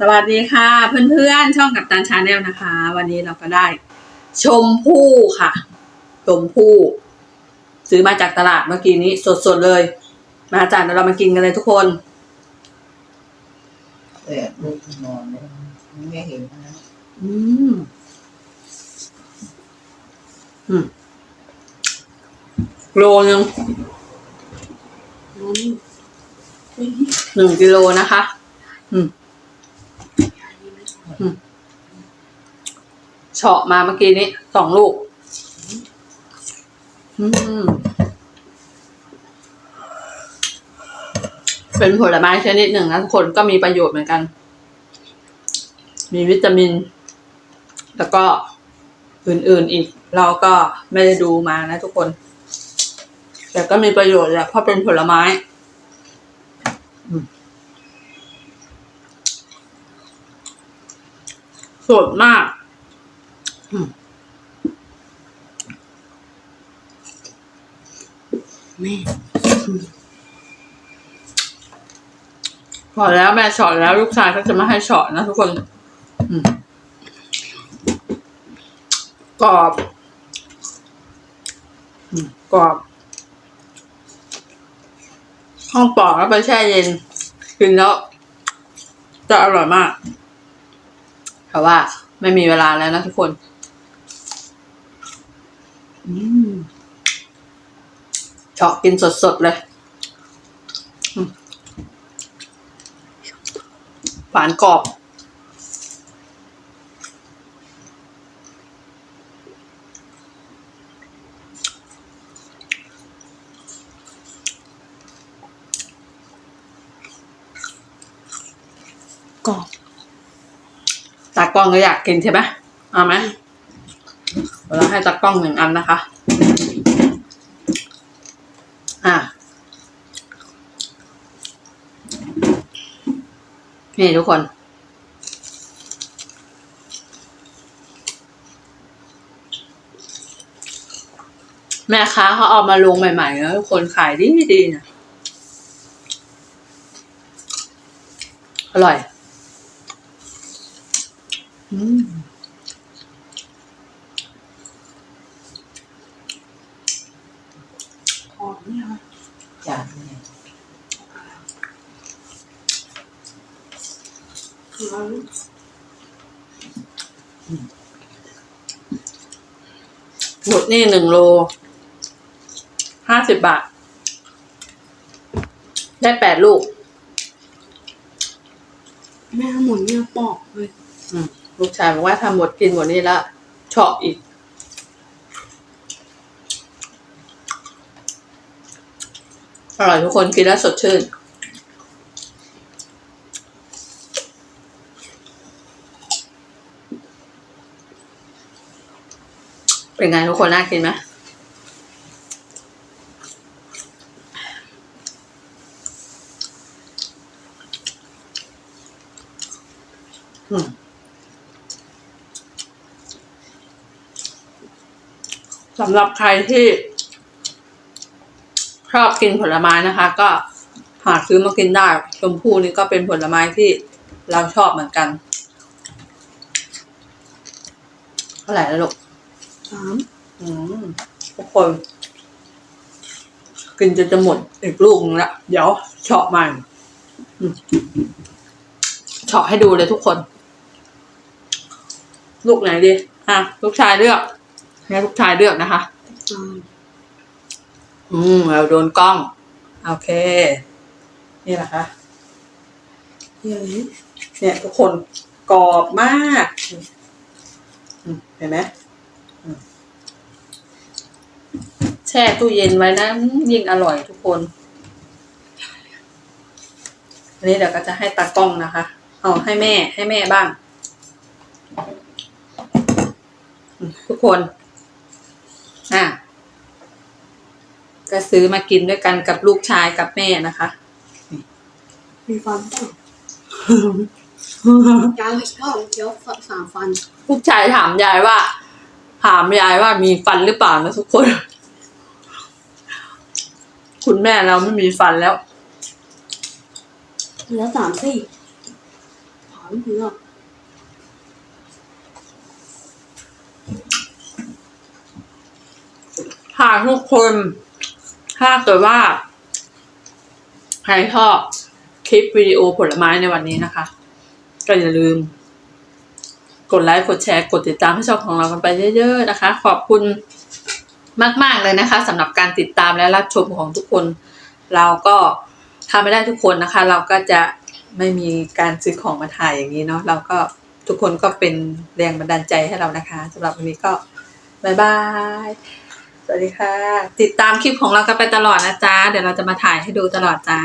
สวัสดีค่ะเพื่อนๆช่องกับตันชาแนลนะคะ วันนี้เราก็ได้ ชมพู่ค่ะ ชมพู่ซื้อมาจากตลาดเมื่อกี้นี้สดๆเลย มาจานเดี๋ยวเรามากินกันเลยทุกคนเปิดลูกนอนเลยไม่เห็นนะอืมอืมโลนึงหนึ่งกิโลนะคะ อืมอืม เฉาะมาเมื่อกี้นี้สองลูก เป็นผลไม้ชนิดหนึ่งนะทุกคนก็มีประโยชน์เหมือนกัน มีวิตามิน แล้วก็อื่นๆอีก เราก็ไม่ได้ดูมานะทุกคน แต่ก็มีประโยชน์แหละเพราะเป็นผลไม้ อืม สดมากอืมแม่พอแล้วแม่เฉาะแล้วลูกชายก็จะไม่ให้เฉาะนะทุกคนอืมกรอบอืมกรอบห้องปอกแล้วไปแช่เย็นกินแล้วจะอร่อยมาก แต่ว่าไม่มีเวลาแล้วนะทุกคน อืมเฉาะกินสดๆเลยหวานกรอบ ตากล้องก็อยากกินใช่ไหมเอาไหมเราให้ตากล้องหนึ่งอันนะคะ อะ นี่ทุกคนแม่ค้าเขาเอามาลงใหม่ๆนะทุกคนขายดีดีนะอร่อย อืมหอมเนี่ยค่ะจานเนี่ยคือเราหมดนี่หนึ่งโล ห้าสิบบาท ได้แปดลูก แม่หมุนเนี่ยปอกเลย อืม ลูกชายบอกว่าทำหมดกินหมดนี่แล้วเฉาะอีก อร่อยทุกคนกินแล้วสดชื่น เป็นไงทุกคนน่ากินไหมอืม สำหรับใครที่ชอบกินผลไม้นะคะ ก็หาซื้อมากินได้ ชมพู่นี่ก็เป็นผลไม้ที่เราชอบเหมือนกันเท่าไหร่แล้วลูกสามอืมทุกคน กินจนจะหมดอีกลูกนึงละเดี๋ยวเฉาะใหม่อืมเฉาะให้ดูเลยทุกคน ลูกไหนดี อะ ลูกชายเลือก ให้ลูกชายเลือกนะคะสามอืมเราโดนกล้อง โอเค นี่แหละคะเดี๋ยวนี้เนี่ยทุกคนกรอบมากอืมเห็นไหมอืมแช่ตู้เย็นไว้นะ ยิ่งอร่อยทุกคนอันนี้เดี๋ยวก็จะให้ตากล้องนะคะ เอาให้แม่ให้แม่บ้างอืมทุกคน อะก็ซื้อมากินด้วยกันกับลูกชายกับแม่นะคะ มีฟันป่ะยายชอบเคี้ยวสามฟัน ลูกชายถามยายว่า ถามยายว่ามีฟันหรือเปล่านะทุกคน คุณแม่เราไม่มีฟันแล้ว เหลือสามสี่อามเนาะหาก ทุกคน ถ้าเกิดว่า ใครชอบคลิปวิดีโอผลไม้ในวันนี้นะคะ ก็อย่าลืม กดไลค์ กดแชร์ กดติดตามให้ช่องของเรากันไปเยอะๆนะคะ ขอบคุณมาก ๆ เลยนะคะสำหรับการติดตามและรับชมของทุกคน เราก็ทำไม่ได้ทุกคนนะคะ เราก็จะไม่มีการซื้อของมาถ่ายอย่างนี้เนาะเราก็ทุกคนก็เป็นแรงบันดาลใจให้เรานะคะสำหรับวันนี้ก็บายบาย สวัสดีค่ะ ติดตามคลิปของเรากันไปตลอดนะจ๊ะ เดี๋ยวเราจะมาถ่ายให้ดูตลอดจ้า